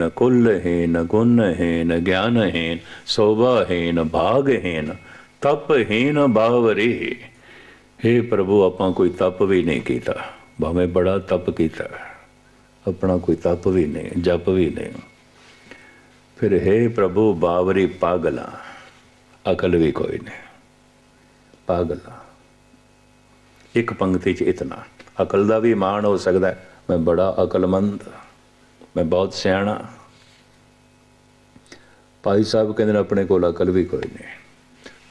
न कुलहीन गुणहीन ज्ञानहीन शोभाहीन ਭਾਗਹੀਨ ਤਪਹੀਨ ਬਾਵਰੀ हे ਪ੍ਰਭੂ ਆਪਾਂ ਕੋਈ ਤਪ ਵੀ ਨਹੀਂ ਕੀਤਾ ਭਾਵੇਂ ਬੜਾ ਤਪ ਕੀਤਾ ਆਪਣਾ ਕੋਈ ਤਪ ਵੀ ਨਹੀਂ ਜਪ ਵੀ ਨਹੀਂ ਫਿਰ हे ਪ੍ਰਭੂ ਬਾਵਰੀ ਪਾਗਲਾ ਅਕਲ ਵੀ ਕੋਈ ਨਹੀਂ ਪਾਗਲਾ ਇੱਕ ਪੰਕਤੀ ਚ ਇਤਨਾ ਅਕਲ ਦਾ ਵੀ ਮਾਣ ਹੋ ਸਕਦਾ ਹੈ, ਮੈਂ ਬੜਾ ਅਕਲਮੰਦ ਮੈਂ ਬਹੁਤ ਸਿਆਣਾ। ਭਾਈ ਸਾਹਿਬ ਕਹਿੰਦੇ ਨੇ ਆਪਣੇ ਕੋਲ ਅਕਲ ਵੀ ਕੋਈ ਨਹੀਂ।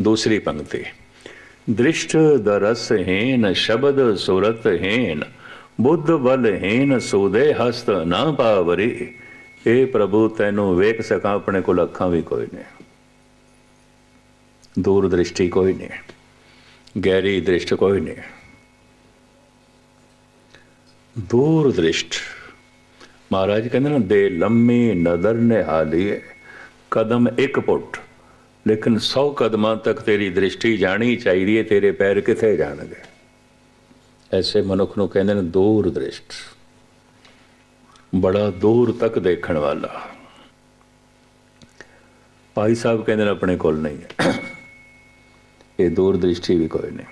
ਦੂਸਰੀ ਪੰਕਤੀ, ਦ੍ਰਿਸ਼ਟ ਦਰਸ ਹੈਨ, ਸ਼ਬਦ ਸੁਰਤ ਹੈਨ, ਬੁੱਧ ਬਲ ਹੈਨ, ਸੂਦੇ ਹਸਤ ਨਾ ਪਾਵਰੀ। ਇਹ ਪ੍ਰਭੂ, ਤੈਨੂੰ ਵੇਖ ਸਕਾਂ, ਆਪਣੇ ਕੋਲ ਅੱਖਾਂ ਵੀ ਕੋਈ ਨਹੀਂ। ਦੂਰ ਦ੍ਰਿਸ਼ਟੀ ਕੋਈ ਨਹੀਂ। ਗਹਿਰੀ ਦ੍ਰਿਸ਼ਟ ਕੋਈ ਨਹੀਂ। ਦੂਰ ਦ੍ਰਿਸ਼ਟ ਮਹਾਰਾਜ ਕਹਿੰਦੇ ਨਾ, ਦੇ ਲੰਮੀ ਨਜ਼ਰ ਨਿਹਾਲੀਏ ਕਦਮ ਇੱਕ ਪੁੱਟ, ਲੇਕਿਨ 100 ਕਦਮਾਂ ਤੱਕ ਤੇਰੀ ਦ੍ਰਿਸ਼ਟੀ ਜਾਣੀ ਚਾਹੀਦੀ ਹੈ ਤੇਰੇ ਪੈਰ ਕਿੱਥੇ ਜਾਣਗੇ? ਐਸੇ ਮਨੁੱਖ ਨੂੰ ਕਹਿੰਦੇ ਨੇ, ਦੂਰ ਦ੍ਰਿਸ਼ਟ। ਬੜਾ ਦੂਰ ਤੱਕ ਦੇਖਣ ਵਾਲਾ। ਭਾਈ ਸਾਹਿਬ ਕਹਿੰਦੇ ਨੇ, ਆਪਣੇ ਕੋਲ ਨਹੀਂ ਹੈ। ਇਹ ਦੂਰ ਦ੍ਰਿਸ਼ਟੀ ਵੀ ਕੋਈ ਨਹੀਂ।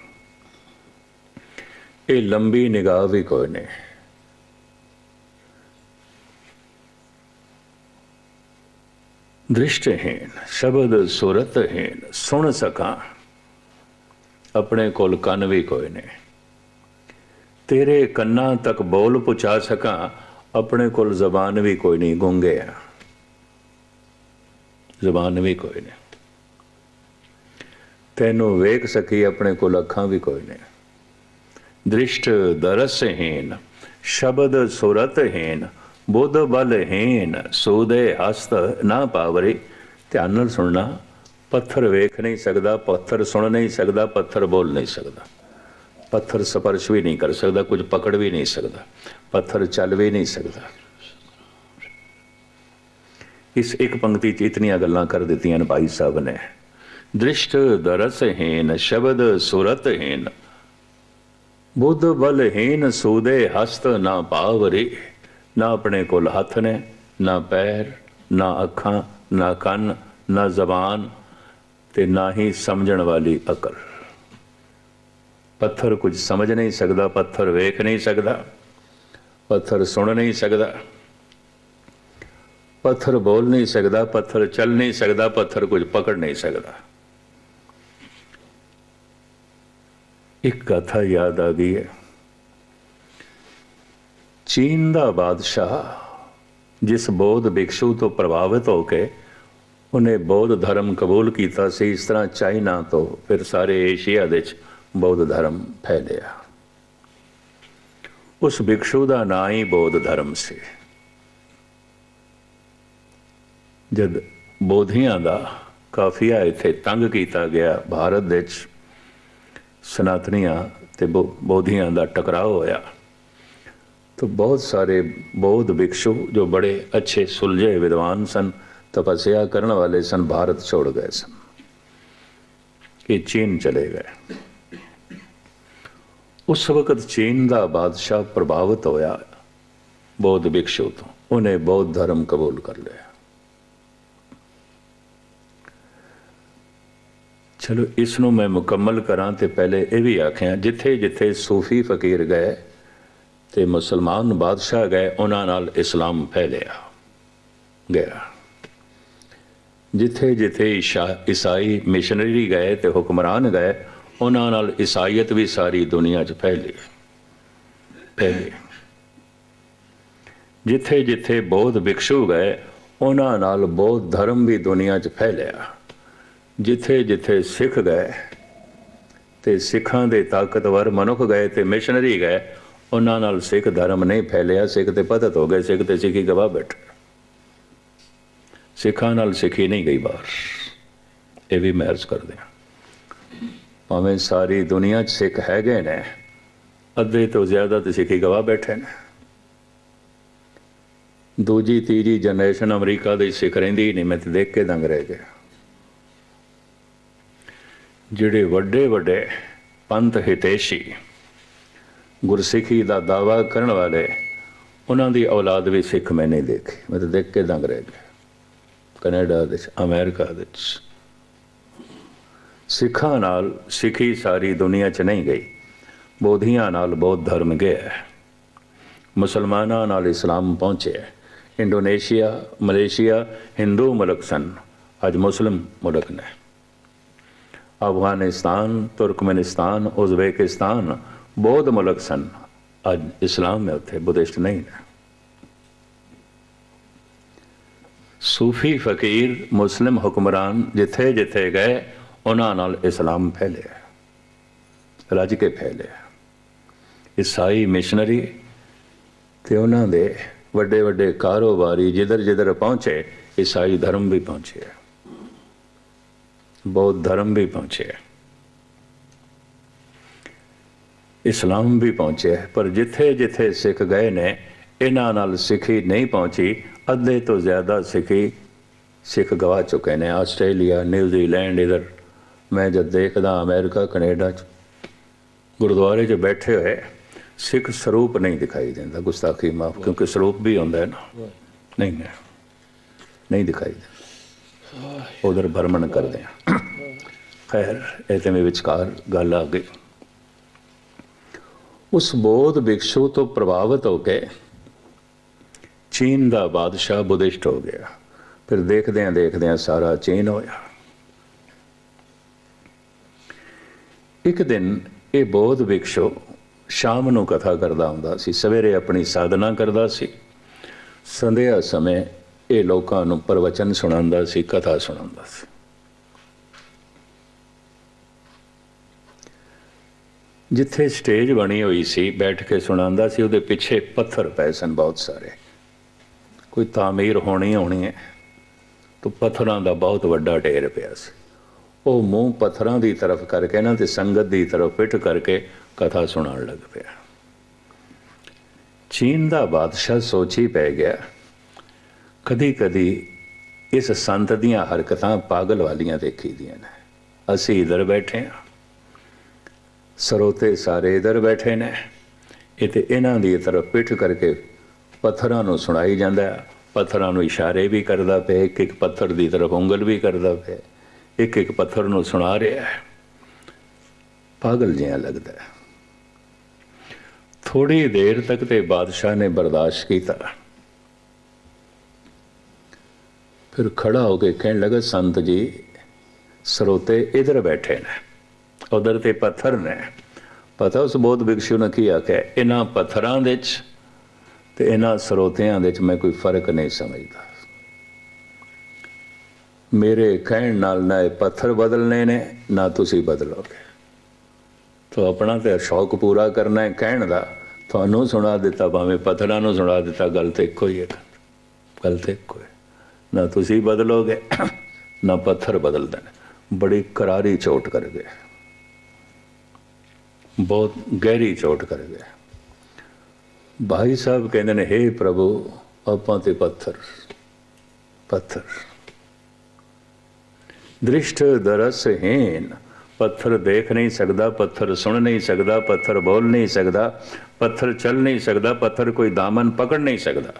ਇਹ ਲੰਬੀ ਨਿਗਾਹ ਵੀ ਕੋਈ ਨਹੀਂ। ਦ੍ਰਿਸ਼ਟਹੀਣ ਸ਼ਬਦ ਸੁਰਤਹੀਣ ਸੁਣ ਸਕਾਂ ਆਪਣੇ ਕੋਲ ਕੰਨ ਵੀ ਕੋਈ ਨਹੀਂ ਤੇਰੇ ਕੰਨਾਂ ਤੱਕ ਬੋਲ ਪਹੁੰਚਾ ਸਕਾਂ ਆਪਣੇ ਕੋਲ ਜ਼ਬਾਨ ਵੀ ਕੋਈ ਨਹੀਂ ਗੁੰਗੇ ਆ ਜ਼ਬਾਨ ਵੀ ਕੋਈ ਨਹੀਂ ਤੈਨੂੰ ਵੇਖ ਸਕੀ ਆਪਣੇ ਕੋਲ ਅੱਖਾਂ ਵੀ ਕੋਈ ਨਹੀਂ ਦ੍ਰਿਸ਼ਟ ਦਰਸਹੀਣ ਸ਼ਬਦ ਸੁਰਤਹੀਣ ਬੁੱਧ ਬਲਹੀਨ ਸੂਦੇ ਹਸਤ ਨਾ ਪਾਵਰੇ। ਧਿਆਨ ਨਾਲ ਸੁਣਨਾ, ਪੱਥਰ ਵੇਖ ਨਹੀਂ ਸਕਦਾ, ਪੱਥਰ ਸੁਣ ਨਹੀਂ ਸਕਦਾ, ਪੱਥਰ ਬੋਲ ਨਹੀਂ ਸਕਦਾ। ਪੱਥਰ ਸਪਰਸ਼ ਵੀ ਨਹੀਂ ਕਰ ਸਕਦਾ, ਕੁਝ ਪਕੜ ਵੀ ਨਹੀਂ ਸਕਦਾ, ਪੱਥਰ ਚੱਲ ਵੀ ਨਹੀਂ ਸਕਦਾ। ਇਸ ਇੱਕ ਪੰਕਤੀ 'ਚ ਇਤਨੀਆਂ ਗੱਲਾਂ ਕਰ ਦਿੱਤੀਆਂ ਨੇ ਭਾਈ ਸਾਹਿਬ ਨੇ। ਦ੍ਰਿਸ਼ਟ ਦਰਸਹੀਨ ਸ਼ਬਦ ਸੁਰਤਹੀਨ ਬੁੱਧ ਬਲਹੀਨ ਸੂਦੇ ਹਸਤ ਨਾ ਪਾਵਰੇ। ਨਾ ਆਪਣੇ ਕੋਲ ਹੱਥ ਨੇ, ਨਾ ਪੈਰ, ਨਾ ਅੱਖਾਂ, ਨਾ ਕੰਨ, ਨਾ ਜ਼ਬਾਨ ਤੇ ਨਾ ਹੀ ਸਮਝਣ ਵਾਲੀ ਅਕਲ। ਪੱਥਰ ਕੁਝ ਸਮਝ ਨਹੀਂ ਸਕਦਾ, ਪੱਥਰ ਵੇਖ ਨਹੀਂ ਸਕਦਾ, ਪੱਥਰ ਸੁਣ ਨਹੀਂ ਸਕਦਾ। ਪੱਥਰ ਬੋਲ ਨਹੀਂ ਸਕਦਾ, ਪੱਥਰ ਚੱਲ ਨਹੀਂ ਸਕਦਾ, ਪੱਥਰ ਕੁਝ ਪਕੜ ਨਹੀਂ ਸਕਦਾ। ਇੱਕ ਕਥਾ ਯਾਦ ਆ ਗਈ ਹੈ। ਚੀਨ ਦਾ ਬਾਦਸ਼ਾਹ, ਜਿਸ ਬੌਧ ਭਿਕਸ਼ੂ ਤੋਂ ਪ੍ਰਭਾਵਿਤ ਹੋ ਕੇ ਉਹਨੇ ਬੌਧ ਧਰਮ ਕਬੂਲ ਕੀਤਾ ਸੀ, ਇਸ ਤਰ੍ਹਾਂ ਚਾਈਨਾ ਤੋਂ ਫਿਰ ਸਾਰੇ ਏਸ਼ੀਆ ਦੇ ਵਿੱਚ ਬੌਧ ਧਰਮ ਫੈਲਿਆ। ਉਸ ਭਿਕਸ਼ੂ ਦਾ ਨਾਂ ਹੀ ਬੌਧ ਧਰਮ ਸੀ। ਜਦ ਬੋਧੀਆਂ ਦਾ ਕਾਫੀਆ ਇੱਥੇ ਤੰਗ ਕੀਤਾ ਗਿਆ, ਭਾਰਤ ਦੇ ਵਿੱਚ ਸਨਾਤਨੀਆਂ ਤੇ ਬੋ- ਬੋਧੀਆਂ ਦਾ ਟਕਰਾਅ ਹੋਇਆ तो बहुत सारे बौद्ध भिक्षु जो बड़े अच्छे सुलझे विद्वान सन तपस्या करने वाले सन भारत छोड़ गए सन कि चीन चले गए उस वक्त चीन का बादशाह प्रभावित होया बौद्ध भिक्षु तो उन्हें बौद्ध धर्म कबूल कर लिया ਚਲੋ ਇਸ ਨੂੰ ਮੈਂ ਮੁਕੰਮਲ ਕਰਾਂ ਤੇ ਪਹਿਲੇ ਇਹ ਵੀ ਆਖਿਆ ਜਿੱਥੇ ਜਿੱਥੇ ਸੂਫੀ ਫਕੀਰ ਗਏ ਤੇ ਮੁਸਲਮਾਨ ਬਾਦਸ਼ਾਹ ਗਏ, ਉਹਨਾਂ ਨਾਲ ਇਸਲਾਮ ਫੈਲਿਆ। ਗਿਆ। ਜਿੱਥੇ ਜਿੱਥੇ ਈਸਾਈ ਮਿਸ਼ਨਰੀ ਗਏ ਤੇ ਹੁਕਮਰਾਨ ਗਏ, ਉਹਨਾਂ ਨਾਲ ਈਸਾਈਅਤ ਵੀ ਸਾਰੀ ਦੁਨੀਆ 'ਚ ਫੈਲੀ। ਫੈਲੀ। ਜਿੱਥੇ ਜਿੱਥੇ ਬੌਧ ਭਿਕਸ਼ੂ ਗਏ, ਉਹਨਾਂ ਨਾਲ ਬੌਧ ਧਰਮ ਵੀ ਦੁਨੀਆ 'ਚ ਫੈਲਿਆ। ਜਿੱਥੇ ਜਿੱਥੇ ਸਿੱਖ ਗਏ, ਤੇ ਸਿੱਖਾਂ ਦੇ ਤਾਕਤਵਰ ਮਨੁੱਖ ਗਏ ਤੇ ਮਿਸ਼ਨਰੀ ਗਏ ਉਹਨਾਂ ਨਾਲ ਸਿੱਖ ਧਰਮ ਨਹੀਂ ਫੈਲਿਆ, ਸਿੱਖ ਤੇ ਪਤਤ ਹੋ ਗਏ, ਸਿੱਖ ਤੇ ਸਿੱਖੀ ਗਵਾ ਬੈਠੇ। ਸਿੱਖਾਂ ਨਾਲ ਸਿੱਖੀ ਨਹੀਂ ਗਈ ਬਾਹਰ। ਇਹ ਵੀ ਮਹਿਰਜ ਕਰਦੇ ਆ ਭਾਵੇਂ ਸਾਰੀ ਦੁਨੀਆ 'ਚ ਸਿੱਖ ਹੈਗੇ ਨੇ, ਅੱਧੇ ਤੋਂ ਜ਼ਿਆਦਾ ਤੇ ਸਿੱਖੀ ਗਵਾ ਬੈਠੇ ਨੇ। ਦੂਜੀ, ਤੀਜੀ ਜਨਰੇਸ਼ਨ ਅਮਰੀਕਾ ਦੇ ਸਿੱਖ ਰਹਿੰਦੀ ਨਹੀਂ, ਮੈਂ ਤੇ ਦੇਖ ਕੇ ਦੰਗ ਰਹਿ ਗਿਆ। ਜਿਹੜੇ ਵੱਡੇ ਵੱਡੇ ਪੰਥ ਹਿਤੇਸ਼ੀ ਗੁਰਸਿੱਖੀ ਦਾ ਦਾਵਾ ਕਰਨ ਵਾਲੇ ਉਹਨਾਂ ਦੀ ਔਲਾਦ ਵੀ ਸਿੱਖ ਮੈਂ ਨਹੀਂ ਦੇਖੀ। ਮੈਂ ਤਾਂ ਦੇਖ ਕੇ ਦੰਗ ਰਹਿ ਗਿਆ। ਕੈਨੇਡਾ ਦੇ ਵਿੱਚ, ਅਮਰੀਕਾ ਦੇ ਵਿੱਚ। ਸਿੱਖਾਂ ਨਾਲ ਸਿੱਖੀ ਸਾਰੀ ਦੁਨੀਆ 'ਚ ਨਹੀਂ ਗਈ। ਬੋਧੀਆਂ ਨਾਲ ਬੌਧ ਧਰਮ ਗਿਆ ਹੈ। ਮੁਸਲਮਾਨਾਂ ਨਾਲ ਇਸਲਾਮ ਪਹੁੰਚਿਆ ਇੰਡੋਨੇਸ਼ੀਆ ਮਲੇਸ਼ੀਆ ਹਿੰਦੂ ਮੁਲਕ ਸਨ। ਅੱਜ ਮੁਸਲਮ ਮੁਲਕ ਨੇ। ਅਫਗਾਨਿਸਤਾਨ ਤੁਰਕਮਨਿਸਤਾਨ ਉਜ਼ਬੇਕਿਸਤਾਨ ਬੌਧ ਮੁਲਕ ਸਨ। ਅੱਜ ਇਸਲਾਮ ਹੈ ਉੱਥੇ, ਬੁੱਧਿਸਟ ਨਹੀਂ ਨੇ ਸੂਫੀ ਫਕੀਰ, ਮੁਸਲਿਮ ਹੁਕਮਰਾਨ ਜਿੱਥੇ ਜਿੱਥੇ ਗਏ, ਉਹਨਾਂ ਨਾਲ ਇਸਲਾਮ ਫੈਲਿਆ। ਰੱਜ ਕੇ ਫੈਲਿਆ। ਈਸਾਈ ਮਿਸ਼ਨਰੀ ਤੇ ਉਹਨਾਂ ਦੇ ਵੱਡੇ ਵੱਡੇ ਕਾਰੋਬਾਰੀ ਜਿੱਧਰ ਜਿੱਧਰ ਪਹੁੰਚੇ, ਈਸਾਈ ਧਰਮ ਵੀ ਪਹੁੰਚੇ ਬੌਧ ਧਰਮ ਵੀ ਪਹੁੰਚੇ ਇਸਲਾਮ ਵੀ ਪਹੁੰਚਿਆ ਪਰ ਜਿੱਥੇ ਜਿੱਥੇ ਸਿੱਖ ਗਏ ਨੇ, ਇਹਨਾਂ ਨਾਲ ਸਿੱਖੀ ਨਹੀਂ ਪਹੁੰਚੀ, ਅੱਧੇ ਤੋਂ ਜ਼ਿਆਦਾ ਸਿੱਖੀ ਸਿੱਖ ਗਵਾ ਚੁੱਕੇ ਨੇ। ਆਸਟ੍ਰੇਲੀਆ, ਨਿਊਜ਼ੀਲੈਂਡ ਇਧਰ। ਮੈਂ ਜਦ ਦੇਖਦਾ ਅਮਰੀਕਾ, ਕੈਨੇਡਾ ਚ, ਗੁਰਦੁਆਰੇ 'ਚ ਬੈਠੇ ਹੋਏ, ਸਿੱਖ ਸਰੂਪ ਨਹੀਂ ਦਿਖਾਈ ਦਿੰਦਾ, ਗੁਸਤਾਖੀ ਮਾਫ, ਕਿਉਂਕਿ ਸਰੂਪ ਵੀ ਹੁੰਦਾ ਹੈ ਨਾ। ਨਹੀਂ ਹੈ ਨਹੀਂ ਦਿਖਾਈ ਦਿੰਦਾ। ਉਧਰ ਭਰਮਣ ਕਰਦੇ ਆ। ਖੈਰ, ਇਹ ਤੇ ਮੇ ਵਿਚਕਾਰ ਗੱਲ ਆ ਗਈ। ਉਸ ਬੋਧ ਭਿਕਸ਼ੂ ਤੋਂ ਪ੍ਰਭਾਵਿਤ ਹੋ ਕੇ ਚੀਨ ਦਾ ਬਾਦਸ਼ਾਹ ਬੁੱਧਿਸਟ ਹੋ ਗਿਆ। ਫਿਰ ਦੇਖਦਿਆਂ ਦੇਖਦਿਆਂ ਸਾਰਾ ਚੀਨ ਹੋਇਆ। ਇੱਕ ਦਿਨ ਇਹ ਬੋਧ ਭਿਕਸ਼ੂ ਸ਼ਾਮ ਨੂੰ ਕਥਾ ਕਰਦਾ ਹੁੰਦਾ ਸੀ। ਸਵੇਰੇ ਆਪਣੀ ਸਾਧਨਾ ਕਰਦਾ ਸੀ। ਸੰਧਿਆ ਸਮੇਂ ਇਹ ਲੋਕਾਂ ਨੂੰ ਪ੍ਰਵਚਨ ਸੁਣਾਉਂਦਾ ਸੀ, ਕਥਾ ਸੁਣਾਉਂਦਾ ਸੀ। ਜਿੱਥੇ ਸਟੇਜ ਬਣੀ ਹੋਈ ਸੀ, ਬੈਠ ਕੇ ਸੁਣਾਉਂਦਾ ਸੀ, ਉਹਦੇ ਪਿੱਛੇ ਪੱਥਰ ਪਏ ਸਨ ਬਹੁਤ ਸਾਰੇ। ਕੋਈ ਤਾਮੀਰ ਹੋਣੀ ਹੋਣੀ ਹੈ, ਤਾਂ ਪੱਥਰਾਂ ਦਾ ਬਹੁਤ ਵੱਡਾ ਢੇਰ ਪਿਆ ਸੀ। ਉਹ ਮੂੰਹ ਪੱਥਰਾਂ ਦੀ ਤਰਫ ਕਰਕੇ ਨਾ, ਤੇ ਸੰਗਤ ਦੀ ਤਰਫ ਪਿੱਟ ਕਰਕੇ ਕਥਾ ਸੁਣਾਉਣ ਲੱਗ ਪਿਆ। ਚੀਨ ਦਾ ਬਾਦਸ਼ਾਹ ਸੋਚੀ ਪੈ ਗਿਆ ਕਦੀ ਕਦੀ ਇਸ ਸੰਤ ਦੀਆਂ ਹਰਕਤਾਂ ਪਾਗਲ ਵਾਲੀਆਂ ਦੇਖੀ ਦੀਆਂ ਨੇ। ਅਸੀਂ ਇਧਰ ਬੈਠੇ ਹਾਂ। ਸਰੋਤੇ ਸਾਰੇ ਇਧਰ ਬੈਠੇ ਨੇ। ਇਹ ਤੇ ਇਹਨਾਂ ਦੀ ਤਰਫ ਪਿੱਠ ਕਰਕੇ ਪੱਥਰਾਂ ਨੂੰ ਸੁਣਾਈ ਜਾਂਦਾ ਪੱਥਰਾਂ ਨੂੰ ਇਸ਼ਾਰੇ ਵੀ ਕਰਦਾ ਪਿਆ, ਇੱਕ ਇੱਕ ਪੱਥਰ ਦੀ ਤਰਫ ਉਂਗਲ ਵੀ ਕਰਦਾ ਪਿਆ, ਇੱਕ ਇੱਕ ਪੱਥਰ ਨੂੰ ਸੁਣਾ ਰਿਹਾ ਹੈ। ਪਾਗਲ ਜਿਹਾ ਲੱਗਦਾ ਹੈ। ਥੋੜੀ ਦੇਰ ਤੱਕ ਤੇ ਬਾਦਸ਼ਾਹ ਨੇ ਬਰਦਾਸ਼ਤ ਕੀਤਾ। ਫਿਰ ਖੜਾ ਹੋ ਕੇ ਕਹਿਣ ਲੱਗਾ, ਸੰਤ ਜੀ ਸਰੋਤੇ ਇਧਰ ਬੈਠੇ ਨੇ। ਉਧਰ ਤੇ ਪੱਥਰ ਨੇ। ਪਤਾ ਉਸ ਬੋਧ ਭਿਕਸ਼ੂ ਨੇ ਕੀ ਆਖਿਆ? ਇਹਨਾਂ ਪੱਥਰਾਂ ਦੇ ਵਿੱਚ ਤੇ ਇਹਨਾਂ ਸਰੋਤਿਆਂ ਦੇ ਵਿੱਚ ਮੈਂ ਕੋਈ ਫ਼ਰਕ ਨਹੀਂ ਸਮਝਦਾ। ਮੇਰੇ ਕਹਿਣ ਨਾਲ ਨਾ ਇਹ ਪੱਥਰ ਬਦਲਨੇ ਨੇ, ਨਾ ਤੁਸੀਂ ਬਦਲੋਗੇ। ਤੋ ਆਪਣਾ ਤੇ ਸ਼ੌਕ ਪੂਰਾ ਕਰਨਾ ਹੈ ਕਹਿਣ ਦਾ। ਤੁਹਾਨੂੰ ਸੁਣਾ ਦਿੱਤਾ, ਭਾਵੇਂ ਪੱਥਰਾਂ ਨੂੰ ਸੁਣਾ ਦਿੱਤਾ, ਗੱਲ ਤੇ ਇੱਕੋ ਹੀ ਹੈ। ਗੱਲ ਤੇ ਇੱਕੋ ਹੈ। ਨਾ ਤੁਸੀਂ ਬਦਲੋਗੇ, ਨਾ ਪੱਥਰ ਬਦਲਦੇ ਨੇ। ਬੜੀ ਕਰਾਰੀ ਚੋਟ ਕਰ ਗਏ। ਬਹੁਤ ਗਹਿਰੀ ਚੋਟ ਕਰ ਗਿਆ ਭਾਈ ਸਾਹਿਬ ਕਹਿੰਦੇ ਨੇ हे ਪ੍ਰਭੂ ਆਪਾਂ ਤੇ ਪੱਥਰ ਪੱਥਰ। ਦ੍ਰਿਸ਼ਟ ਦਰਸਹੀਨ ਪੱਥਰ ਦੇਖ ਨਹੀਂ ਸਕਦਾ ਪੱਥਰ ਸੁਣ ਨਹੀਂ ਸਕਦਾ ਪੱਥਰ ਬੋਲ ਨਹੀਂ ਸਕਦਾ ਪੱਥਰ ਚੱਲ ਨਹੀਂ ਸਕਦਾ ਪੱਥਰ ਕੋਈ ਦਾਮਨ ਪਕੜ ਨਹੀਂ ਸਕਦਾ।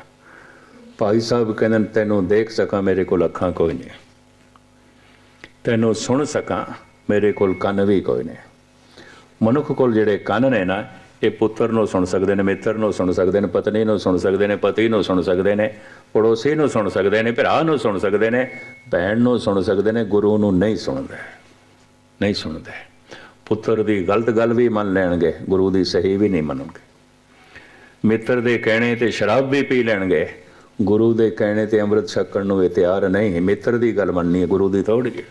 ਭਾਈ ਸਾਹਿਬ ਕਹਿੰਦੇ ਨੇ, ਤੈਨੂੰ ਦੇਖ ਸਕਾਂ ਮੇਰੇ ਕੋਲ ਅੱਖਾਂ ਕੋਈ ਨਹੀਂ ਤੈਨੂੰ ਸੁਣ ਸਕਾਂ ਮੇਰੇ ਕੋਲ ਕੰਨ ਵੀ ਕੋਈ ਨਹੀਂ ਮਨੁੱਖ ਕੋਲ ਜਿਹੜੇ ਕੰਨ ਨੇ ਨਾ, ਇਹ ਪੁੱਤਰ ਨੂੰ ਸੁਣ ਸਕਦੇ ਨੇ, ਮਿੱਤਰ ਨੂੰ ਸੁਣ ਸਕਦੇ ਨੇ, ਪਤਨੀ ਨੂੰ ਸੁਣ ਸਕਦੇ ਨੇ, ਪਤੀ ਨੂੰ ਸੁਣ ਸਕਦੇ ਨੇ, ਪੜੋਸੀ ਨੂੰ ਸੁਣ ਸਕਦੇ ਨੇ, ਭਰਾ ਨੂੰ ਸੁਣ ਸਕਦੇ ਨੇ, ਭੈਣ ਨੂੰ ਸੁਣ ਸਕਦੇ ਨੇ, ਗੁਰੂ ਨੂੰ ਨਹੀਂ ਸੁਣਦੇ ਨਹੀਂ ਸੁਣਦੇ। ਪੁੱਤਰ ਦੀ ਗਲਤ ਗੱਲ ਵੀ ਮੰਨ ਲੈਣਗੇ, ਗੁਰੂ ਦੀ ਸਹੀ ਵੀ ਨਹੀਂ ਮੰਨਣਗੇ। ਮਿੱਤਰ ਦੇ ਕਹਿਣੇ ਤੇ ਸ਼ਰਾਬ ਵੀ ਪੀ ਲੈਣਗੇ, ਗੁਰੂ ਦੇ ਕਹਿਣੇ ਤੇ ਅੰਮ੍ਰਿਤ ਛਕਣ ਨੂੰ ਇਹ ਤਿਆਰ ਨਹੀਂ, ਮਿੱਤਰ ਦੀ ਗੱਲ ਮੰਨਣੀ ਹੈ, ਗੁਰੂ ਦੀ ਥੋੜੀ ਜਿਹੀ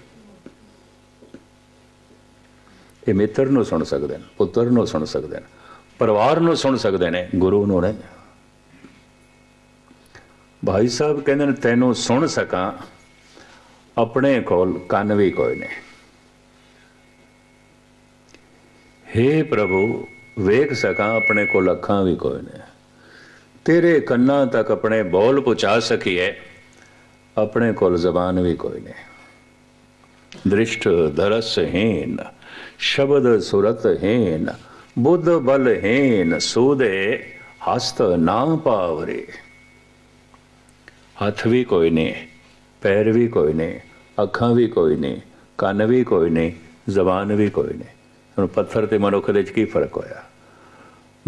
ਇਹ ਮਿੱਤਰ ਨੂੰ ਸੁਣ ਸਕਦੇ ਨੇ, ਪੁੱਤਰ ਨੂੰ ਸੁਣ ਸਕਦੇ ਨੇ, ਪਰਿਵਾਰ ਨੂੰ ਸੁਣ ਸਕਦੇ ਨੇ, ਗੁਰੂ ਨੂੰ ਨਹੀਂ ਭਾਈ ਸਾਹਿਬ ਕਹਿੰਦੇ ਨੇ, ਤੈਨੂੰ ਸੁਣ ਸਕਾਂ, ਆਪਣੇ ਕੋਲ ਕੰਨ ਵੀ ਕੋਈ ਨਹੀਂ। हे ਪ੍ਰਭੂ, ਵੇਖ ਸਕਾਂ, ਆਪਣੇ ਕੋਲ ਅੱਖਾਂ ਵੀ ਕੋਈ ਨਹੀਂ। ਤੇਰੇ ਕੰਨਾਂ ਤੱਕ ਆਪਣੇ ਬੋਲ ਪਹੁੰਚਾ ਸਕੀਏ, ਆਪਣੇ ਕੋਲ ਜ਼ਬਾਨ ਵੀ ਕੋਈ ਨਹੀਂ। ਦ੍ਰਿਸ਼ਟ ਦਰਸਹੀਨ ਸ਼ਬਦ ਸੁਰਤਹੀਨ ਬੁੱਧ ਬਲਹੀਨ ਸੂਦੇ ਹਸਤ ਨਾ ਪਾਵਰੇ। ਹੱਥ ਵੀ ਕੋਈ ਨਹੀਂ ਪੈਰ ਵੀ ਕੋਈ ਨਹੀਂ ਅੱਖਾਂ ਵੀ ਕੋਈ ਨਹੀਂ ਕੰਨ ਵੀ ਕੋਈ ਨਹੀਂ ਜ਼ਬਾਨ ਵੀ ਕੋਈ ਨਹੀਂ ਹੁਣ ਪੱਥਰ ਤੇ ਮਨੁੱਖ ਦੇ ਵਿੱਚ ਕੀ ਫ਼ਰਕ ਹੋਇਆ?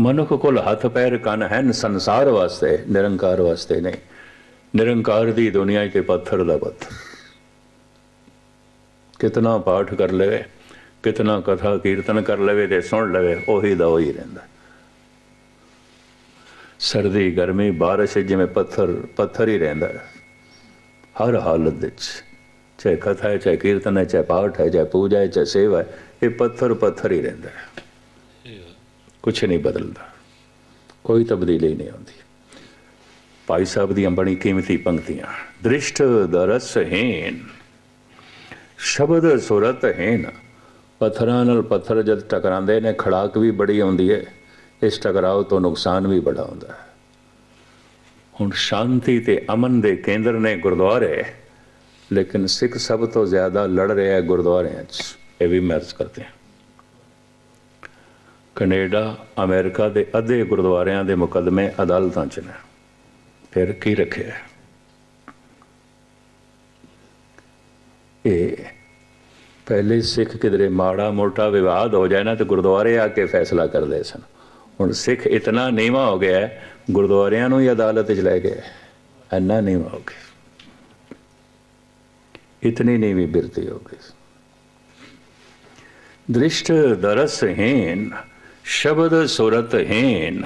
ਮਨੁੱਖ ਕੋਲ ਹੱਥ, ਪੈਰ, ਕੰਨ ਹਨ ਸੰਸਾਰ ਵਾਸਤੇ, ਨਿਰੰਕਾਰ ਵਾਸਤੇ ਨਹੀਂ। ਨਿਰੰਕਾਰ ਦੀ ਦੁਨੀਆ 'ਚ ਪੱਥਰ ਦਾ ਪੱਥਰ। ਕਿਤਨਾ ਪਾਠ ਕਰ ਲਵੇ। ਕਿਤਨਾ ਕਥਾ ਕੀਰਤਨ ਕਰ ਲਵੇ ਤੇ ਸੁਣ ਲਵੇ, ਉਹੀ ਦਾ ਉਹੀ ਰਹਿੰਦਾ। ਸਰਦੀ, ਗਰਮੀ, ਬਾਰਿਸ਼ ਜਿਵੇਂ ਪੱਥਰ ਪੱਥਰ ਹੀ ਰਹਿੰਦਾ। ਹਰ ਹਾਲਤ ਵਿੱਚ, ਚਾਹੇ ਕਥਾ ਹੈ, ਚਾਹੇ ਕੀਰਤਨ ਹੈ, ਚਾਹੇ ਪਾਠ ਹੈ, ਚਾਹੇ ਪੂਜਾ ਹੈ, ਚਾਹੇ ਸੇਵਾ ਹੈ, ਇਹ ਪੱਥਰ ਪੱਥਰ ਹੀ ਰਹਿੰਦਾ ਹੈ। ਕੁਝ ਨਹੀਂ ਬਦਲਦਾ। ਕੋਈ ਤਬਦੀਲੀ ਨਹੀਂ ਆਉਂਦੀ। ਭਾਈ ਸਾਹਿਬ ਦੀਆਂ ਬੜੀ ਕੀਮਤੀ ਪੰਕਤੀਆਂ, ਦ੍ਰਿਸ਼ਟ ਦਰਸ ਦਰਸਹੀਨ ਸ਼ਬਦ ਸੁਰਤ ਹੀਨ। ਪੱਥਰਾਂ ਨਾਲ ਪੱਥਰ ਜਦ ਟਕਰਾਉਂਦੇ ਨੇ, ਖੜਾਕ ਵੀ ਬੜੀ ਆਉਂਦੀ ਹੈ ਇਸ ਟਕਰਾਓ ਤੋਂ ਨੁਕਸਾਨ ਵੀ ਬੜਾ ਹੁੰਦਾ ਹੈ। ਹੁਣ ਸ਼ਾਂਤੀ ਤੇ ਅਮਨ ਦੇ ਕੇਂਦਰ ਨੇ ਗੁਰਦੁਆਰੇ, ਲੇਕਿਨ ਸਿੱਖ ਸਭ ਤੋਂ ਜ਼ਿਆਦਾ ਲੜ ਰਿਹਾ ਹੈ ਗੁਰਦੁਆਰਿਆਂ 'ਚ। ਇਹ ਵੀ ਮਰਜ਼ ਕਰਦੇ ਹਾਂ। ਕੈਨੇਡਾ, ਅਮਰੀਕਾ ਦੇ ਅੱਧੇ ਗੁਰਦੁਆਰਿਆਂ ਦੇ ਮੁਕੱਦਮੇ ਅਦਾਲਤਾਂ 'ਚ ਨੇ। ਫਿਰ ਕੀ ਰੱਖਿਆ ਇਹ ਪਹਿਲੇ ਸਿੱਖ ਕਿਧਰੇ ਮਾੜਾ ਮੋਟਾ ਵਿਵਾਦ ਹੋ ਜਾਏ ਨਾ ਤੇ ਗੁਰਦੁਆਰੇ ਆ ਕੇ ਫੈਸਲਾ ਕਰਦੇ ਸਨ। ਹੁਣ ਸਿੱਖ ਇਤਨਾ ਨੀਵਾ ਹੋ ਗਿਆ ਹੈ, ਗੁਰਦੁਆਰਿਆਂ ਨੂੰ ਹੀ ਅਦਾਲਤ 'ਚ ਲੈ ਗਏ ਇੰਨਾ ਨੀਵਾ ਹੋ ਗਿਆ। ਇਤਨੀ ਨੀਵੀਂ ਬਿਰਤੀ ਹੋ ਗਈ। ਦ੍ਰਿਸ਼ਟ ਦਰਸਹੀਨ ਸ਼ਬਦ ਸੁਰਤਹੀਨ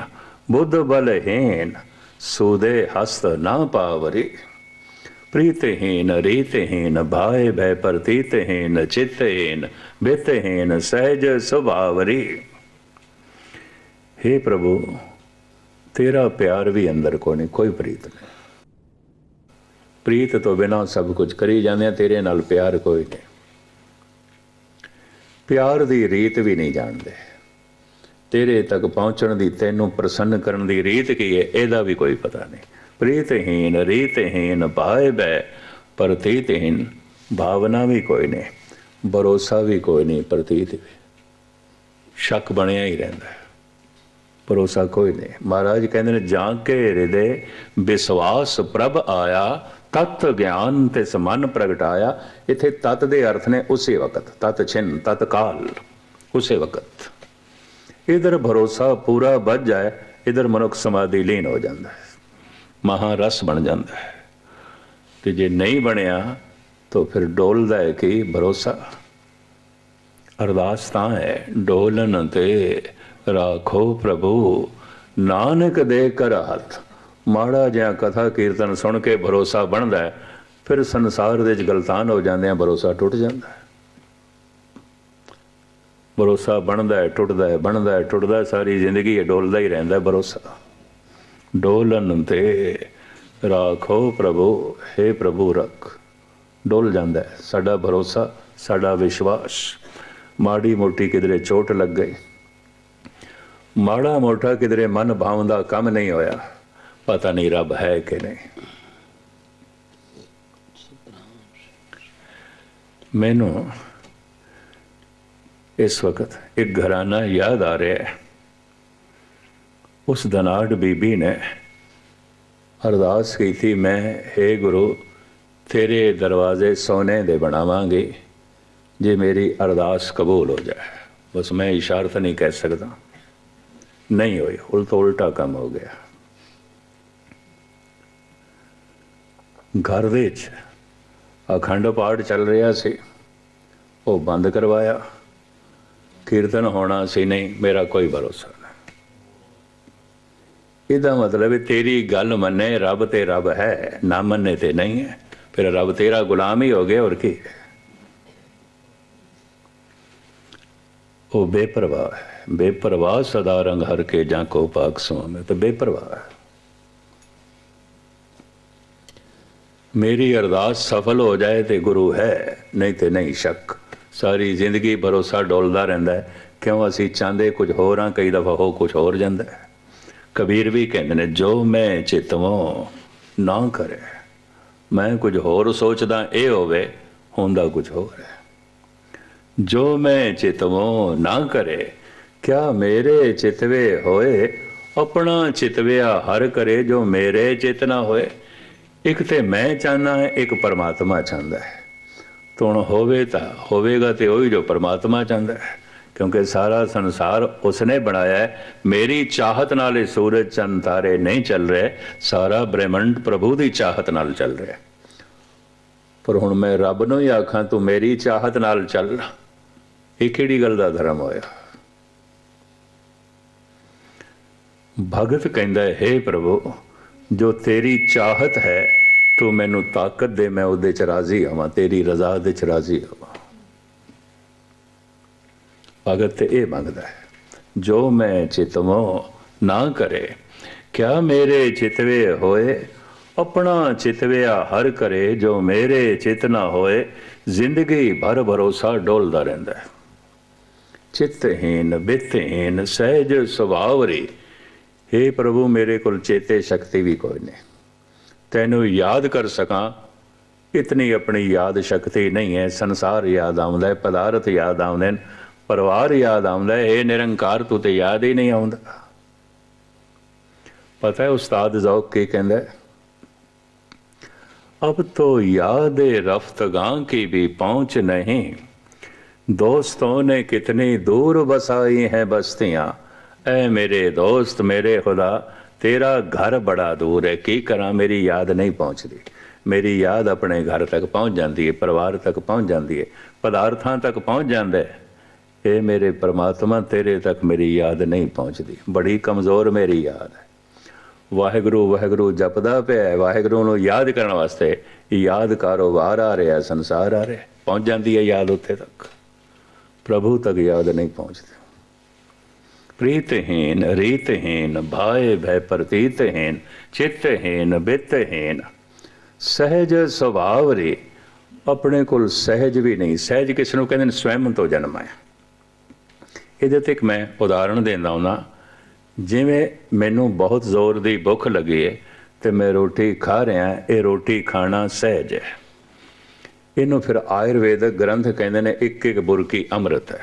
ਬੁੱਧ ਬਲਹੀਨ ਸੂਦੇ ਹਸਤ ਨਾ ਪਾਵਰੀ। ਪ੍ਰੀਤਹੀਨ ਰੀਤਹੀਨ ਭਾਏ ਭੈ ਪ੍ਰਤੀਤਹੀਨ ਚਿਤਹੀਨ ਬਿਤਹੀਨ ਸਹਿਜ ਸੁਭਾਵਰੀ हे ਪ੍ਰਭੂ, ਤੇਰਾ ਪਿਆਰ ਵੀ ਅੰਦਰ ਕੋ ਨਹੀਂ, ਕੋਈ ਪ੍ਰੀਤ ਨਹੀਂ। ਪ੍ਰੀਤ ਤੋਂ ਬਿਨਾ ਸਭ ਕੁਝ ਕਰੀ ਜਾਂਦੇ ਆ, ਤੇਰੇ ਨਾਲ ਪਿਆਰ ਕੋਈ ਨਹੀਂ। ਪਿਆਰ ਦੀ ਰੀਤ ਵੀ ਨਹੀਂ ਜਾਣਦੇ। ਤੇਰੇ ਤੱਕ ਪਹੁੰਚਣ ਦੀ, ਤੈਨੂੰ ਪ੍ਰਸੰਨ ਕਰਨ ਦੀ ਰੀਤ ਕੀ ਹੈ, ਇਹਦਾ ਵੀ ਕੋਈ ਪਤਾ ਨਹੀਂ। ਪ੍ਰੀਤਹੀਨ ਰੀਤਹੀਨ ਭਾਏ ਬੈ ਪ੍ਰਤੀਤਹੀਨ ਭਾਵਨਾ ਵੀ ਕੋਈ ਨਹੀਂ, ਭਰੋਸਾ ਵੀ ਕੋਈ ਨਹੀਂ ਪ੍ਰਤੀਤ ਵੀ। ਸ਼ੱਕ ਬਣਿਆ ਹੀ ਰਹਿੰਦਾ ਹੈ। ਭਰੋਸਾ ਕੋਈ ਨਹੀਂ। ਮਹਾਰਾਜ ਕਹਿੰਦੇ ਨੇ ਜਾਂ ਕੇ ਹਿਰਦੇ ਵਿਸ਼ਵਾਸ ਪ੍ਰਭ ਆਇਆ, ਤਤ ਗਿਆਨ ਤੇ ਸਮਨ ਪ੍ਰਗਟਾਇਆ ਇਥੇ ਤਤ ਦੇ ਅਰਥ ਨੇ ਉਸੇ ਵਕਤ, ਤਤ ਛਿਨ ਤਤ ਕਾਲ, ਉਸੇ ਵਕਤ। ਇਧਰ ਭਰੋਸਾ ਪੂਰਾ ਵੱਜ ਜਾਏ, ਇਧਰ ਮਨੁੱਖ ਸਮਾਧੀ ਲੀਨ ਹੋ ਜਾਂਦਾ ਹੈ। ਮਹਾ ਰਸ ਬਣ ਜਾਂਦਾ ਹੈ। ਤੇ ਜੇ ਨਹੀਂ ਬਣਿਆ, ਤਾਂ ਫਿਰ ਡੋਲਦਾ ਹੈ ਕਿ ਭਰੋਸਾ। ਅਰਦਾਸ ਤਾਂ ਹੈ, ਡੋਲਨ ਤੇ ਰਾਖੋ ਪ੍ਰਭੂ, ਨਾਨਕ ਦੇ ਕਰ ਹੱਥ। ਮਾੜਾ ਜਿਹਾ ਕਥਾ ਕੀਰਤਨ ਸੁਣ ਕੇ ਭਰੋਸਾ ਬਣਦਾ ਹੈ, ਫਿਰ ਸੰਸਾਰ ਦੇ ਵਿੱਚ ਗਲਤਾਨ ਹੋ ਜਾਂਦੇ ਆ ਭਰੋਸਾ ਟੁੱਟ ਜਾਂਦਾ ਹੈ। ਭਰੋਸਾ ਬਣਦਾ ਹੈ, ਟੁੱਟਦਾ ਹੈ, ਬਣਦਾ ਹੈ, ਟੁੱਟਦਾ ਸਾਰੀ ਜ਼ਿੰਦਗੀ ਇਹ ਡੋਲਦਾ ਹੀ ਰਹਿੰਦਾ ਭਰੋਸਾ। ਡੋਲਨ ਤੇ ਰਾਖੋ ਪ੍ਰਭੂ हे ਪ੍ਰਭੂ ਰੱਖ। ਡੋਲ ਜਾਂਦਾ ਸਾਡਾ ਭਰੋਸਾ, ਸਾਡਾ ਵਿਸ਼ਵਾਸ। ਮਾੜੀ ਮੋਟੀ ਕਿਧਰੇ ਚੋਟ ਲੱਗ ਗਈ। ਮਾੜਾ ਮੋਟਾ ਕਿਧਰੇ ਮਨ ਭਾਵਨ ਦਾ ਕੰਮ ਨਹੀਂ ਹੋਇਆ। ਪਤਾ ਨਹੀਂ ਰੱਬ ਹੈ ਕਿ ਨਹੀਂ। ਮੈਨੂੰ ਇਸ ਵਕਤ ਇੱਕ ਘਰਾਨਾ ਯਾਦ ਆ ਰਿਹਾ ਹੈ। ਉਸ ਦਨਾੜ ਬੀਬੀ ਨੇ ਅਰਦਾਸ ਕੀਤੀ, ਮੈਂ हे ਗੁਰੂ, ਤੇਰੇ ਦਰਵਾਜ਼ੇ ਸੋਨੇ ਦੇ ਬਣਾਵਾਂਗੇ। ਜੇ ਮੇਰੀ ਅਰਦਾਸ ਕਬੂਲ ਹੋ ਜਾਏ। ਬਸ ਮੈਂ ਇਸ਼ਾਰਤ ਨਹੀਂ ਕਹਿ ਸਕਦਾ। ਨਹੀਂ ਹੋਈ, ਉਲਟਾ ਉਲਟਾ ਕੰਮ ਹੋ ਗਿਆ। ਘਰ ਵਿੱਚ ਅਖੰਡ ਪਾਠ ਚੱਲ ਰਿਹਾ ਸੀ। ਉਹ ਬੰਦ ਕਰਵਾਇਆ। ਕੀਰਤਨ ਹੋਣਾ ਸੀ, ਨਹੀਂ, ਮੇਰਾ ਕੋਈ ਭਰੋਸਾ ਇਹਦਾ ਮਤਲਬ ਹੈ, ਤੇਰੀ ਗੱਲ ਮੰਨੇ, ਰੱਬ ਤੇ ਰੱਬ ਹੈ, ਨਾ ਮੰਨੇ ਤੇ ਨਹੀਂ ਹੈ। ਫਿਰ ਰੱਬ ਤੇਰਾ ਗੁਲਾਮ ਹੀ ਹੋ ਗਿਆ, ਹੋਰ ਕੀ? ਉਹ ਬੇਪਰਵਾਹ ਹੈ। ਬੇਪਰਵਾਹ ਸਦਾ ਰੰਗ ਹਰ ਕੇ ਜਾਂ ਕੋ ਪਾਕ ਸੁਆਮੇ ਤੇ ਬੇਪਰਵਾਹ ਹੈ। ਮੇਰੀ ਅਰਦਾਸ ਸਫਲ ਹੋ ਜਾਏ ਤੇ ਗੁਰੂ ਹੈ, ਨਹੀਂ ਤੇ ਨਹੀਂ ਸ਼ੱਕ। ਸਾਰੀ ਜ਼ਿੰਦਗੀ ਭਰੋਸਾ ਡੋਲਦਾ ਰਹਿੰਦਾ ਹੈ। ਕਿਉਂ ਅਸੀਂ ਚਾਹੁੰਦੇ ਕੁਝ ਹੋਰ ਆ ਕਈ ਦਫਾ ਹੋ ਕੁਝ ਹੋਰ ਜਾਂਦਾ ਹੈ। ਕਬੀਰ ਵੀ ਕਹਿੰਦੇ ਨੇ, ਜੋ ਮੈਂ ਚਿਤਵੋਂ ਨਾ ਕਰੇ, ਮੈਂ ਕੁਝ ਹੋਰ ਸੋਚਦਾ, ਇਹ ਹੋਵੇ, ਹੁੰਦਾ ਕੁਝ ਹੋਰ ਹੈ। ਜੋ ਮੈਂ ਚਿਤਵੋਂ ਨਾ ਕਰੇ, ਕਿਆ ਮੇਰੇ ਚਿਤਵੇ ਹੋਏ? ਆਪਣਾ ਚਿਤਵਿਆ ਹਰ ਕਰੇ, ਜੋ ਮੇਰੇ ਚੇਤਨਾ ਹੋਏ। ਇੱਕ ਤੇ ਮੈਂ ਚਾਹਨਾ ਹੈ, ਇੱਕ ਪਰਮਾਤਮਾ ਚਾਹੁੰਦਾ ਹੈ। ਤੁਣ ਹੋਵੇ ਤਾਂ ਹੋਵੇਗਾ ਤੇ ਉਹੀ ਜੋ ਪਰਮਾਤਮਾ ਚਾਹੁੰਦਾ ਹੈ। ਕਿਉਂਕਿ ਸਾਰਾ ਸੰਸਾਰ ਉਸਨੇ ਬਣਾਇਆ ਹੈ। ਮੇਰੀ ਚਾਹਤ ਨਾਲ ਇਹ ਸੂਰਜ ਚੰਦ ਤਾਰੇ ਨਹੀਂ ਚੱਲ ਰਹੇ, ਸਾਰਾ ਬ੍ਰਹਿਮੰਡ ਪ੍ਰਭੂ ਦੀ ਚਾਹਤ ਨਾਲ ਚੱਲ ਰਿਹਾ ਪਰ ਹੁਣ ਮੈਂ ਰੱਬ ਨੂੰ ਹੀ ਆਖਾਂ, ਤੂੰ ਮੇਰੀ ਚਾਹਤ ਨਾਲ ਚੱਲ ਇਹ ਕਿਹੜੀ ਗੱਲ ਦਾ ਧਰਮ ਹੋਇਆ? ਭਗਤ ਕਹਿੰਦਾ ਹੈ, "ਹੇ ਪ੍ਰਭੂ, ਜੋ ਤੇਰੀ ਚਾਹਤ ਹੈ, ਤੂੰ ਮੈਨੂੰ ਤਾਕਤ ਦੇ, ਮੈਂ ਉਹਦੇ ਚ ਰਾਜ਼ੀ ਆਵਾਂ ਤੇਰੀ ਰਜ਼ਾ ਦੇ ਚ ਰਾਜ਼ੀ ਆਵਾਂ ਭਗਤ ਇਹ ਮੰਗਦਾ ਹੈ, ਜੋ ਮੈਂ ਚਿਤਮੋ ਨਾ ਕਰੇ, ਕਿਆ ਮੇਰੇ ਚਿਤਵੇ ਹੋਏ? ਆਪਣਾ ਚਿਤਵਿਆ ਹਰ ਕਰੇ, ਜੋ ਮੇਰੇ ਚਿਤ ਨਾ ਹੋਏ, ਜ਼ਿੰਦਗੀ ਭਰ ਭਰੋਸਾ ਡੋਲਦਾ ਰਹਿੰਦਾ ਹੈ। ਚਿਤਹੀਨ ਬਿਤਹੀਨ ਸਹਿਜ ਸੁਭਾਵਰੀ हे ਪ੍ਰਭੂ, ਮੇਰੇ ਕੋਲ ਚੇਤੇ ਸ਼ਕਤੀ ਵੀ ਕੋਈ ਨਹੀਂ। ਤੈਨੂੰ ਯਾਦ ਕਰ ਸਕਾਂ, ਇਤਨੀ ਆਪਣੀ ਯਾਦ ਸ਼ਕਤੀ ਨਹੀਂ ਹੈ, ਸੰਸਾਰ ਯਾਦ ਆਉਂਦਾ ਹੈ, ਪਦਾਰਥ ਯਾਦ ਆਉਂਦੇ ਨੇ ਪਰਿਵਾਰ ਯਾਦ ਆਉਂਦਾ ਹੈ ਇਹ ਨਿਰੰਕਾਰ ਤੂੰ ਤੇ ਯਾਦ ਹੀ ਨਹੀਂ ਆਉਂਦਾ ਪਤਾ ਹੈ ਉਸਤਾਦ ਜ਼ੌਕ ਕੀ ਕਹਿੰਦਾ ਹੈ अब तो याद रफ्तगां की भी पहुंच नहीं दोस्तों ने कितनी दूर बसाई हैं बस्तियां ऐ मेरे दोस्त मेरे खुदा तेरा घर बड़ा दूर है की करा मेरी याद नहीं पहुंचती ਮੇਰੀ ਯਾਦ ਆਪਣੇ ਘਰ ਤੱਕ ਪਹੁੰਚ ਜਾਂਦੀ ਹੈ ਪਰਿਵਾਰ ਤੱਕ ਪਹੁੰਚ ਜਾਂਦੀ ਹੈ ਪਦਾਰਥਾਂ ਤੱਕ ਪਹੁੰਚ ਜਾਂਦਾ ਹੈ ਇਹ ਮੇਰੇ ਪ੍ਰਮਾਤਮਾ ਤੇਰੇ ਤੱਕ ਮੇਰੀ ਯਾਦ ਨਹੀਂ ਪਹੁੰਚਦੀ ਬੜੀ ਕਮਜ਼ੋਰ ਮੇਰੀ ਯਾਦ ਹੈ ਵਾਹਿਗੁਰੂ ਵਾਹਿਗੁਰੂ ਜਪਦਾ ਪਿਆ ਵਾਹਿਗੁਰੂ ਨੂੰ ਯਾਦ ਕਰਨ ਵਾਸਤੇ ਯਾਦ ਕਾਰੋਬਾਰ ਆ ਰਿਹਾ ਸੰਸਾਰ ਆ ਰਿਹਾ ਪਹੁੰਚ ਜਾਂਦੀ ਹੈ ਯਾਦ ਉੱਥੇ ਤੱਕ ਪ੍ਰਭੂ ਤੱਕ ਯਾਦ ਨਹੀਂ ਪਹੁੰਚਦੀ ਪ੍ਰੀਤਹੀਨ ਰੀਤਹੀਨ ਭਾਏ ਭੈ ਪ੍ਰਤੀਤਹੀਨ ਚਿੱਤਹੀਨ ਬਿੱਤਹੀਨ ਸਹਿਜ ਸੁਭਾਵ ਰੇ ਆਪਣੇ ਕੋਲ ਸਹਿਜ ਵੀ ਨਹੀਂ ਸਹਿਜ ਕਿਸ ਨੂੰ ਕਹਿੰਦੇ ਨੇ ਸਵੈਮ ਤੋਂ ਜਨਮ ਹੈ ਇਹਦੇ ਤੇ ਇੱਕ ਮੈਂ ਉਦਾਹਰਣ ਦਿੰਦਾ ਹੁੰਦਾ ਜਿਵੇਂ ਮੈਨੂੰ ਬਹੁਤ ਜ਼ੋਰ ਦੀ ਭੁੱਖ ਲੱਗੀ ਹੈ ਤੇ ਮੈਂ ਰੋਟੀ ਖਾ ਰਿਹਾ, ਇਹ ਰੋਟੀ ਖਾਣਾ ਸਹਿਜ ਹੈ। ਇਹਨੂੰ ਫਿਰ ਆਯੁਰਵੇਦਿਕ ਗ੍ਰੰਥ ਕਹਿੰਦੇ ਨੇ, ਇੱਕ ਇੱਕ ਬੁਰਕੀ ਅੰਮ੍ਰਿਤ ਹੈ।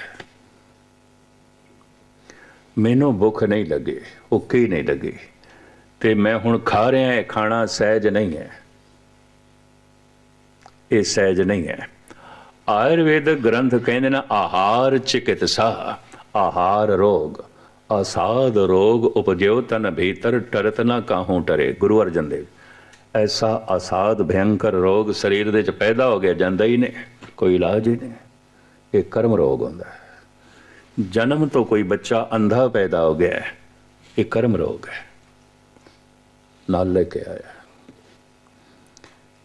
ਮੈਨੂੰ ਭੁੱਖ ਨਹੀਂ ਲੱਗੀ, ਭੁੱਖੀ ਨਹੀਂ ਲੱਗੀ ਤੇ ਮੈਂ ਹੁਣ ਖਾ ਰਿਹਾ, ਇਹ ਖਾਣਾ ਸਹਿਜ ਨਹੀਂ ਹੈ। ਇਹ ਸਹਿਜ ਨਹੀਂ ਹੈ। ਆਯੁਰਵੇਦਿਕ ਗ੍ਰੰਥ ਕਹਿੰਦੇ ਨੇ, ਆਹਾਰ ਚਿਕਿਤਸਾ। ਆਹਾਰ ਰੋਗ ਅਸਾਦ ਰੋਗ ਉਪਜਿਓ ਤਨ ਭੀਤਰ ਟਰਤ ਨਾ ਕਾਹੂ ਟਰੇ। ਗੁਰੂ ਅਰਜਨ ਦੇਵ, ਐਸਾ ਅਸਾਦ ਭਯੰਕਰ ਰੋਗ ਸਰੀਰ ਦੇ ਚ ਪੈਦਾ ਹੋ ਗਿਆ, ਜਾਂਦਾ ਹੀ ਨਹੀਂ, ਕੋਈ ਇਲਾਜ ਹੀ ਨਹੀਂ। ਇਹ ਕਰਮ ਰੋਗ ਹੁੰਦਾ ਹੈ। ਜਨਮ ਤੋਂ ਕੋਈ ਬੱਚਾ ਅੰਧਾ ਪੈਦਾ ਹੋ ਗਿਆ ਇਹ ਕਰਮ ਰੋਗ ਹੈ। ਨਾਲ ਲੈ ਕੇ ਆਇਆ।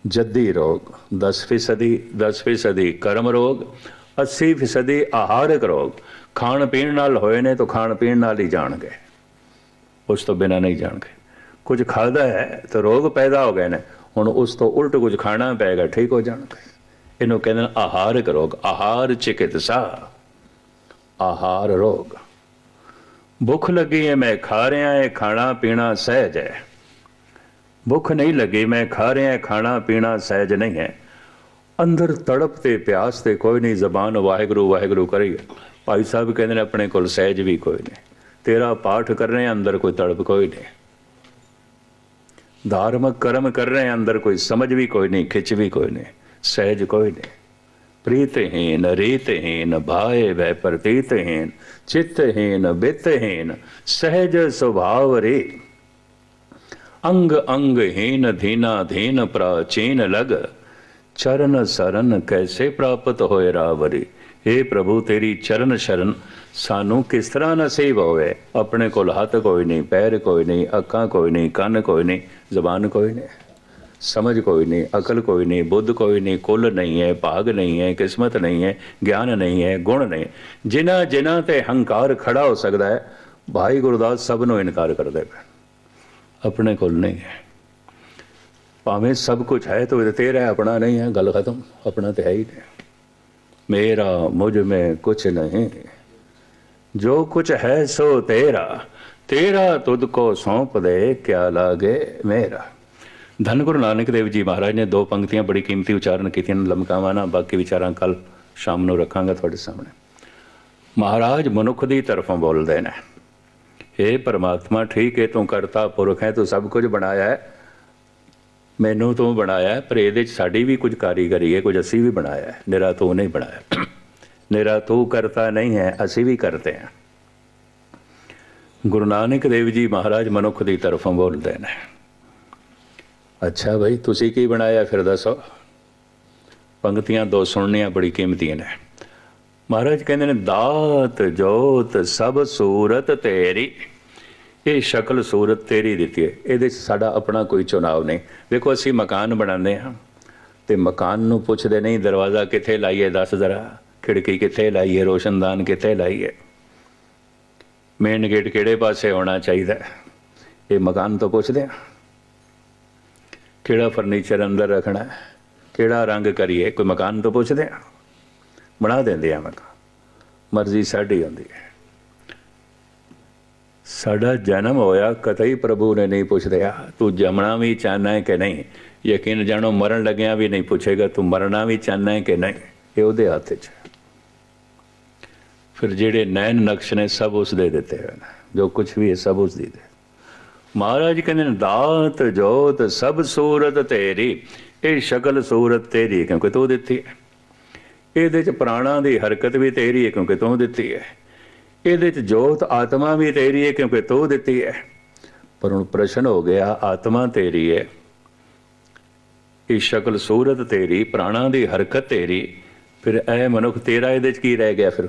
ਜੱਦੀ ਰੋਗ 10 ਫੀਸਦੀ 10 ਫੀਸਦੀ ਕਰਮ ਰੋਗ 80 ਫੀਸਦੀ ਆਹਾਰਕ ਰੋਗ ਖਾਣ ਪੀਣ ਨਾਲ ਹੋਏ ਨੇ ਤਾਂ ਖਾਣ ਪੀਣ ਨਾਲ ਹੀ ਜਾਣਗੇ। ਉਸ ਤੋਂ ਬਿਨਾ ਨਹੀਂ ਜਾਣਗੇ। ਕੁਝ ਖਾਦਾ ਹੈ ਤਾਂ ਰੋਗ ਪੈਦਾ ਹੋ ਗਏ ਨੇ। ਹੁਣ ਉਸ ਤੋਂ ਉਲਟ ਕੁਝ ਖਾਣਾ ਪਏਗਾ, ਠੀਕ ਹੋ ਜਾਣਗੇ। ਇਹਨੂੰ ਕਹਿੰਦੇ ਨੇ ਆਹਾਰਕ ਰੋਗ, ਆਹਾਰ ਚਿਕਿਤਸਾ। ਆਹਾਰ ਰੋਗ। ਭੁੱਖ ਲੱਗੀ ਹੈ ਮੈਂ ਖਾ ਰਿਹਾ ਹੈ ਖਾਣਾ ਪੀਣਾ ਸਹਿਜ ਹੈ। ਭੁੱਖ ਨਹੀਂ ਲੱਗੀ, ਮੈਂ ਖਾ ਰਿਹਾ ਖਾਣਾ ਪੀਣਾ ਸਹਿਜ ਨਹੀਂ ਹੈ। ਅੰਦਰ ਤੜਪ ਤੇ ਪਿਆਸ ਤੇ ਕੋਈ ਨਹੀਂ, ਜ਼ਬਾਨ ਵਾਹਿਗੁਰੂ ਵਾਹਿਗੁਰੂ ਕਰੀ। ਭਾਈ ਸਾਹਿਬ ਕਹਿੰਦੇ ਨੇ, ਆਪਣੇ ਕੋਲ ਸਹਿਜ ਵੀ ਕੋਈ ਨਹੀਂ। ਤੇਰਾ ਪਾਠ ਕਰ ਰਹੇ ਅੰਦਰ ਕੋਈ ਤੜਪ ਕੋਈ ਨਹੀਂ। ਧਾਰਮਿਕ ਕਰਮ ਕਰ ਰਹੇ ਅੰਦਰ ਕੋਈ ਸਮਝ ਵੀ ਕੋਈ ਨਹੀਂ, ਖਿੱਚ ਵੀ ਕੋਈ ਨਹੀਂ, ਸਹਿਜ ਕੋਈ ਨਹੀਂ। ਪ੍ਰੀਤਹੀਨ ਰੀਤਹੀਨ ਭਾਏ ਵੈ ਪ੍ਰਤੀਤਹੀਨ ਚਿੱਤਹੀਨ ਬਿੱਤਹੀਨ ਸਹਿਜ ਸੁਭਾਵ ਰੇ। ਅੰਗ ਅੰਗ ਹੀਨ ਧੀਨਾ ਧੀਨ ਪ੍ਰਾਚੀਨ ਲਗ ਚਰਨ ਸਰਨ ਕੈਸੇ ਪ੍ਰਾਪਤ ਹੋਏ ਰਾਵਰੀ? हे ਪ੍ਰਭੂ, ਤੇਰੀ ਚਰਨ ਸ਼ਰਨ ਸਾਨੂੰ ਕਿਸ ਤਰ੍ਹਾਂ ਨਸੀਬ ਹੋਵੇ? ਆਪਣੇ ਕੋਲ ਹੱਥ ਕੋਈ ਨਹੀਂ, ਪੈਰ ਕੋਈ ਨਹੀਂ, ਅੱਖਾਂ ਕੋਈ ਨਹੀਂ, ਕੰਨ ਕੋਈ ਨਹੀਂ, ਜ਼ਬਾਨ ਕੋਈ ਨਹੀਂ, ਸਮਝ ਕੋਈ ਨਹੀਂ, ਅਕਲ ਕੋਈ ਨਹੀਂ, ਬੁੱਧ ਕੋਈ ਨਹੀਂ, ਕੁੱਲ ਨਹੀਂ ਹੈ, ਭਾਗ ਨਹੀਂ ਹੈ, ਕਿਸਮਤ ਨਹੀਂ ਹੈ, ਗਿਆਨ ਨਹੀਂ ਹੈ, ਗੁਣ ਨਹੀਂ। ਜਿਨ੍ਹਾਂ ਜਿਨ੍ਹਾਂ ਤੇ ਹੰਕਾਰ ਖੜਾ ਹੋ ਸਕਦਾ ਹੈ, ਭਾਈ ਗੁਰਦਾਸ ਸਭ ਨੂੰ ਇਨਕਾਰ ਕਰਦੇ ਪਏ। ਆਪਣੇ ਕੋਲ ਨਹੀਂ ਹੈ। ਭਾਵੇਂ ਸਭ ਕੁਝ ਹੈ ਤਾਂ ਤੇਰਾ ਆਪਣਾ ਨਹੀਂ ਹੈ, ਗੱਲ ਖਤਮ, ਆਪਣਾ ਤੇ ਹੈ ਹੀ ਨਹੀਂ। ਮੇਰਾ, ਮੁਝ ਮੈਂ ਕੁਛ ਨਹੀਂ। ਜੋ ਕੁਛ ਹੈ ਸੋ ਤੇਰਾ ਤੇਰਾ ਤੁਧ ਕੋ ਸੌਂਪ ਦੇ, ਕਿਆ ਲਾਗੇ ਮੇਰਾ। ਧੰਨ ਗੁਰੂ ਨਾਨਕ ਦੇਵ ਜੀ ਮਹਾਰਾਜ ਨੇ ਦੋ ਪੰਕਤੀਆਂ ਬੜੀ ਕੀਮਤੀ ਉਚਾਰਨ ਕੀਤੀਆਂ ਲਮਕਾਵਾਂ ਨਾ, ਬਾਕੀ ਵਿਚਾਰਾਂ ਕੱਲ ਸ਼ਾਮ ਨੂੰ ਰੱਖਾਂਗਾ ਤੁਹਾਡੇ ਸਾਹਮਣੇ। ਮਹਾਰਾਜ ਮਨੁੱਖ ਦੀ ਤਰਫੋਂ ਬੋਲਦੇ ਨੇ हे ਪਰਮਾਤਮਾ, ਠੀਕ ਹੈ ਤੂੰ ਕਰਤਾ ਪੁਰਖ ਹੈ, ਤੂੰ ਸਭ ਕੁਝ ਬਣਾਇਆ ਹੈ। ਮੈਨੂੰ ਤੂੰ ਬਣਾਇਆ ਪਰ ਇਹਦੇ ਚ ਸਾਡੀ ਵੀ ਕੁਝ ਕਾਰੀਗਰੀ ਹੈ, ਕੁਝ ਅਸੀਂ ਵੀ ਬਣਾਇਆ ਹੈ। ਨਿਰਾ ਤੂੰ ਨਹੀਂ ਬਣਾਇਆ। ਨਿਰਾ ਤੂੰ ਕਰਤਾ ਨਹੀਂ ਹੈ, ਅਸੀਂ ਵੀ ਕਰਤੇ ਹਾਂ। ਗੁਰੂ ਨਾਨਕ ਦੇਵ ਜੀ ਮਹਾਰਾਜ ਮਨੁੱਖ ਦੀ ਤਰਫੋਂ ਬੋਲਦੇ ਨੇ ਅੱਛਾ ਭਾਈ ਤੁਸੀਂ ਕੀ ਬਣਾਇਆ ਫਿਰ ਦੱਸੋ? ਪੰਕਤੀਆਂ ਦੋ ਸੁਣਨੀਆਂ ਬੜੀ ਕੀਮਤੀਆਂ ਨੇ। ਮਹਾਰਾਜ ਕਹਿੰਦੇ ਨੇ, ਦਾਤ ਜੋਤ ਸਭ ਸੂਰਤ ਤੇਰੀ। ਇਹ ਸ਼ਕਲ ਸੂਰਤ ਤੇਰੀ ਦਿੱਤੀ ਹੈ। ਇਹਦੇ 'ਚ ਸਾਡਾ ਆਪਣਾ ਕੋਈ ਚੁਣਾਵ ਨਹੀਂ। ਦੇਖੋ ਅਸੀਂ ਮਕਾਨ ਬਣਾਉਂਦੇ ਹਾਂ ਤੇ ਮਕਾਨ ਨੂੰ ਪੁੱਛਦੇ ਨਹੀਂ, ਦਰਵਾਜ਼ਾ ਕਿੱਥੇ ਲਾਈਏ? ਦੱਸ ਜ਼ਰਾ। ਖਿੜਕੀ ਕਿੱਥੇ ਲਾਈਏ? ਰੋਸ਼ਨਦਾਨ ਕਿੱਥੇ ਲਾਈਏ? ਮੇਨ ਗੇਟ ਕਿਹੜੇ ਪਾਸੇ ਹੋਣਾ ਚਾਹੀਦਾ? ਇਹ ਮਕਾਨ ਤੋਂ ਪੁੱਛਦੇ ਆ ਕਿਹੜਾ ਫਰਨੀਚਰ ਅੰਦਰ ਰੱਖਣਾ ਕਿਹੜਾ ਰੰਗ ਕਰੀਏ? ਕੋਈ ਮਕਾਨ ਤੋਂ ਪੁੱਛਦੇ ਆ ਬਣਾ ਦਿੰਦੇ ਆ ਮਕਾਨ। ਮਰਜ਼ੀ ਸਾਡੀ ਹੁੰਦੀ ਹੈ। ਸਾਡਾ ਜਨਮ ਹੋਇਆ, ਕਤਈ ਪ੍ਰਭੂ ਨੇ ਨਹੀਂ ਪੁੱਛ ਰਿਹਾ ਤੂੰ ਜਮਣਾ ਵੀ ਚਾਹਨਾ ਹੈ ਕਿ ਨਹੀਂ? ਯਕੀਨ ਜਾਣੋ, ਮਰਨ ਲੱਗਿਆ ਵੀ ਨਹੀਂ ਪੁੱਛੇਗਾ, ਤੂੰ ਮਰਨਾ ਵੀ ਚਾਹਨਾ ਹੈ ਕਿ ਨਹੀਂ? ਇਹ ਉਹਦੇ ਹੱਥ 'ਚ ਹੈ। ਫਿਰ ਜਿਹੜੇ ਨੈਣ ਨਕਸ਼ ਨੇ, ਸਭ ਉਸ ਦੇ ਦਿੱਤੇ ਹੋਏ ਨੇ, ਜੋ ਕੁਝ ਵੀ ਹੈ, ਸਭ ਉਸ ਦੀ ਦੇ। ਮਹਾਰਾਜ ਕਹਿੰਦੇ ਨੇ, ਦਾਤ ਜੋਤ ਸਭ ਸੂਰਤ ਤੇਰੀ, ਇਹ ਸ਼ਕਲ ਸੂਰਤ ਤੇਰੀ ਕਿਉਂਕਿ ਤੂੰ ਦਿੱਤੀ ਹੈ। ਇਹਦੇ ਚ ਪ੍ਰਾਣਾਂ ਦੀ ਹਰਕਤ ਵੀ ਤੇਰੀ ਹੈ, ਕਿਉਂਕਿ ਤੂੰ ਦਿੱਤੀ ਹੈ। ਇਹਦੇ ਚ ਜੋਤ ਆਤਮਾ ਵੀ ਤੇਰੀ ਹੈ ਕਿਉਂਕਿ ਤੂੰ ਦਿੱਤੀ ਹੈ ਪਰ ਹੁਣ ਪ੍ਰਸ਼ਨ ਹੋ ਗਿਆ, ਆਤਮਾ ਤੇਰੀ ਹੈ ਇਹ ਸ਼ਕਲ ਸੂਰਤ ਤੇਰੀ, ਪ੍ਰਾਣਾਂ ਦੀ ਹਰਕਤ ਤੇਰੀ। ਫਿਰ ਐ ਮਨੁੱਖ ਤੇਰਾ ਇਹਦੇ ਚ ਕੀ ਰਹਿ ਗਿਆ ਫਿਰ?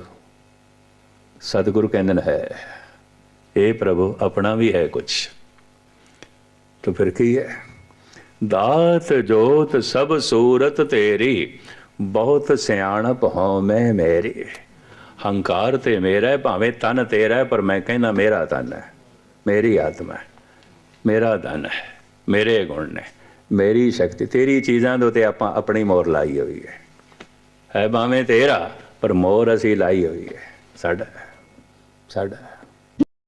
ਸਤਿਗੁਰੂ ਕਹਿੰਦੇ ਹੈ। ਇਹ ਪ੍ਰਭੂ ਆਪਣਾ ਵੀ ਹੈ ਕੁਝ ਤਾਂ ਫਿਰ ਕੀ ਹੈ? ਦਾਤ ਜੋਤ ਸਭ ਸੂਰਤ ਤੇਰੀ, ਬਹੁਤ ਸਿਆਣਪ ਹੋ ਮੈਂ ਮੇਰੀ। ਹੰਕਾਰ ਤੇ ਮੇਰਾ ਹੈ, ਭਾਵੇਂ ਤਨ ਤੇਰਾ ਹੈ, ਪਰ ਮੈਂ ਕਹਿੰਦਾ ਮੇਰਾ ਤਨ ਹੈ ਮੇਰੀ ਆਤਮਾ ਹੈ ਮੇਰਾ ਧਨ ਹੈ ਮੇਰੇ ਗੁਣ ਨੇ ਮੇਰੀ ਸ਼ਕਤੀ ਤੇਰੀ ਚੀਜ਼ਾਂ ਦੇ ਉੱਤੇ ਆਪਾਂ ਆਪਣੀ ਮੋਹਰ ਲਾਈ ਹੋਈ ਹੈ। ਹੈ ਭਾਵੇਂ ਤੇਰਾ ਪਰ ਮੋਹਰ ਅਸੀਂ ਲਾਈ ਹੋਈ ਹੈ ਸਾਡਾ ਸਾਡਾ।